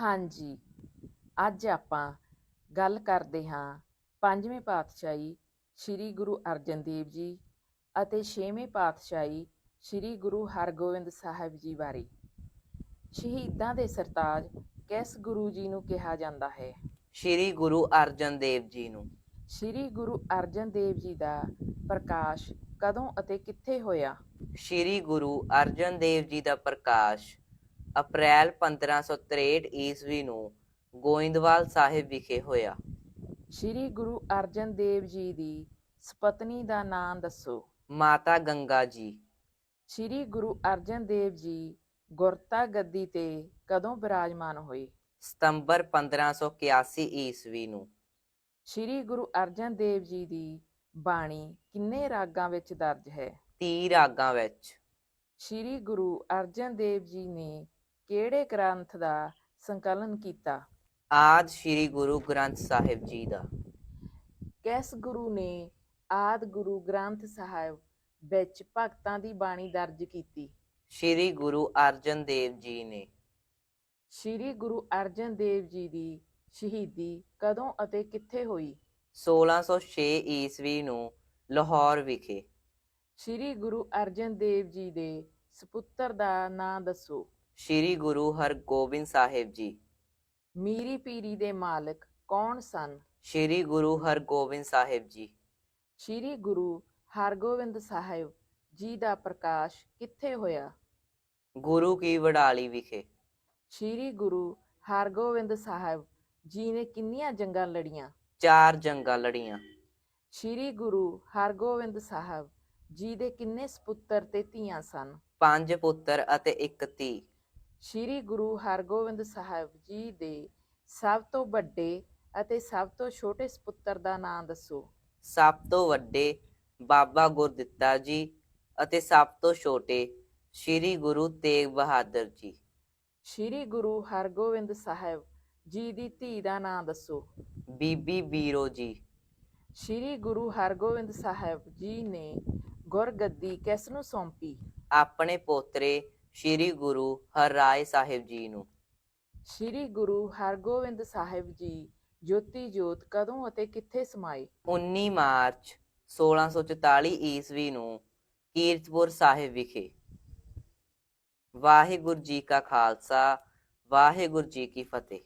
ਹਾਂਜੀ ਅੱਜ ਆਪਾਂ ਗੱਲ ਕਰਦੇ ਹਾਂ ਪੰਜਵੇਂ ਪਾਤਸ਼ਾਹੀ ਸ੍ਰੀ ਗੁਰੂ ਅਰਜਨ ਦੇਵ ਜੀ ਅਤੇ ਛੇਵੇਂ ਪਾਤਸ਼ਾਹੀ ਸ੍ਰੀ ਗੁਰੂ ਹਰਗੋਬਿੰਦ ਸਾਹਿਬ ਜੀ ਬਾਰੇ। ਸ਼ਹੀਦਾਂ ਦੇ ਸਰਤਾਜ ਕਿਸ ਗੁਰੂ ਜੀ ਨੂੰ ਕਿਹਾ ਜਾਂਦਾ ਹੈ? ਸ਼੍ਰੀ ਗੁਰੂ ਅਰਜਨ ਦੇਵ ਜੀ ਨੂੰ। ਸ੍ਰੀ ਗੁਰੂ ਅਰਜਨ ਦੇਵ ਜੀ ਦਾ ਪ੍ਰਕਾਸ਼ ਕਦੋਂ ਅਤੇ ਕਿੱਥੇ ਹੋਇਆ? ਸ਼੍ਰੀ ਗੁਰੂ ਅਰਜਨ ਦੇਵ ਜੀ ਦਾ ਪ੍ਰਕਾਸ਼ ਅਪ੍ਰੈਲ 1563 ਈਸਵੀ ਨੂੰ ਗੋਇੰਦਵਾਲ ਸਾਹਿਬ ਵਿਖੇ ਹੋਇਆ। ਸ੍ਰੀ ਗੁਰੂ ਅਰਜਨ ਦੇਵ ਜੀ ਦੀ ਸਪਤਨੀ ਦਾ ਨਾਮ ਦੱਸੋ। ਮਾਤਾ ਗੰਗਾ ਜੀ। ਸ੍ਰੀ ਗੁਰੂ ਅਰਜਨ ਦੇਵ ਜੀ ਗੁਰਤਾ ਗੱਦੀ ਤੇ ਕਦੋਂ ਬਿਰਾਜਮਾਨ ਹੋਏ? ਸਤੰਬਰ 1581 ਈਸਵੀ ਨੂੰ। ਸ੍ਰੀ ਗੁਰੂ ਅਰਜਨ ਦੇਵ ਜੀ ਦੀ ਬਾਣੀ ਕਿੰਨੇ ਰਾਗਾਂ ਵਿੱਚ ਦਰਜ ਹੈ? 30 ਰਾਗਾਂ ਵਿੱਚ। ਸ੍ਰੀ ਗੁਰੂ ਅਰਜਨ ਦੇਵ ਜੀ ਨੇ ਕਿਹੜੇ ਗ੍ਰੰਥ ਦਾ ਸੰਕਲਨ ਕੀਤਾ? ਆਦ ਸ਼੍ਰੀ ਗੁਰੂ ਗ੍ਰੰਥ ਸਾਹਿਬ ਜੀ ਦਾ। ਕਿਸ ਗੁਰੂ ਨੇ ਆਦ ਗੁਰੂ ਗ੍ਰੰਥ ਸਾਹਿਬ ਵਿੱਚ ਭਗਤਾਂ ਦੀ ਬਾਣੀ ਦਰਜ ਕੀਤੀ? ਸ਼੍ਰੀ ਗੁਰੂ ਅਰਜਨ ਦੇਵ ਜੀ ਨੇ। ਸ੍ਰੀ ਗੁਰੂ ਅਰਜਨ ਦੇਵ ਜੀ ਦੀ ਸ਼ਹੀਦੀ ਕਦੋਂ ਅਤੇ ਕਿੱਥੇ ਹੋਈ? 1606 ਈਸਵੀ ਨੂੰ ਲਾਹੌਰ ਵਿਖੇ। ਸ੍ਰੀ ਗੁਰੂ ਅਰਜਨ ਦੇਵ ਜੀ ਦੇ ਸਪੁੱਤਰ ਦਾ ਨਾਂ ਦੱਸੋ। ਸ਼੍ਰੀ ਗੁਰੂ ਹਰਗੋਬਿੰਦ ਸਾਹਿਬ ਜੀ। ਮੀਰੀ ਪੀਰੀ ਦੇ ਮਾਲਕ ਕੌਣ ਸਨ? ਸ਼੍ਰੀ ਗੁਰੂ ਹਰਗੋਬਿੰਦ ਸਾਹਿਬ ਜੀ। ਸ੍ਰੀ ਗੁਰੂ ਹਰਗੋਬਿੰਦ ਸਾਹਿਬ ਜੀ ਦਾ ਪ੍ਰਕਾਸ਼ ਕਿੱਥੇ ਹੋਇਆ? ਗੁਰੂ ਕੀ ਵਡਾਲੀ ਵਿਖੇ। ਸ੍ਰੀ ਗੁਰੂ ਹਰਗੋਬਿੰਦ ਸਾਹਿਬ ਜੀ ਨੇ ਕਿੰਨੀਆਂ ਜੰਗਾਂ ਲੜੀਆਂ? ਚਾਰ ਜੰਗਾਂ ਲੜੀਆਂ। ਸ੍ਰੀ ਗੁਰੂ ਹਰਗੋਬਿੰਦ ਸਾਹਿਬ ਜੀ ਦੇ ਕਿੰਨੇ ਸਪੁੱਤਰ ਤੇ ਧੀਆਂ ਸਨ? ਪੰਜ ਪੁੱਤਰ ਅਤੇ ਇੱਕ ਧੀ। ਸ੍ਰੀ ਗੁਰੂ ਹਰਗੋਬਿੰਦ ਸਾਹਿਬ ਜੀ ਦੇ ਸਭ ਤੋਂ ਵੱਡੇ ਅਤੇ ਸਭ ਤੋਂ ਛੋਟੇ ਸਪੁੱਤਰ ਦਾ ਨਾਮ ਦੱਸੋ। ਸਭ ਤੋਂ ਵੱਡੇ ਬਾਬਾ ਗੁਰਦਿੱਤਾ ਜੀ ਅਤੇ ਸਭ ਤੋਂ ਛੋਟੇ ਸ਼੍ਰੀ ਗੁਰੂ ਤੇਗ ਬਹਾਦਰ ਜੀ। ਸ੍ਰੀ ਗੁਰੂ ਹਰਗੋਬਿੰਦ ਸਾਹਿਬ ਜੀ ਦੀ ਧੀ ਦਾ ਨਾਮ ਦੱਸੋ। ਬੀਬੀ ਬੀਰੋ ਜੀ। ਸ੍ਰੀ ਗੁਰੂ ਹਰਗੋਬਿੰਦ ਸਾਹਿਬ ਜੀ ਨੇ ਗੁਰਗੱਦੀ ਕਿਸ ਨੂੰ ਸੌਂਪੀ? ਆਪਣੇ ਪੋਤਰੇ ਸ਼੍ਰੀ ਗੁਰੂ ਹਰਰਾਏ ਸਾਹਿਬ ਜੀ ਨੂੰ। ਸ੍ਰੀ ਗੁਰੂ ਹਰਗੋਬਿੰਦ ਸਾਹਿਬ ਜੀ ਜੋਤੀ ਜੋਤ ਕਦੋਂ ਅਤੇ ਕਿੱਥੇ ਸਮਾਏ? 19 ਮਾਰਚ 1644 ਈਸਵੀ ਨੂੰ ਕੀਰਤਪੁਰ ਸਾਹਿਬ ਵਿਖੇ। ਵਾਹਿਗੁਰੂ ਜੀ ਕਾ ਖਾਲਸਾ ਵਾਹਿਗੁਰੂ ਜੀ ਕੀ ਫਤਿਹ।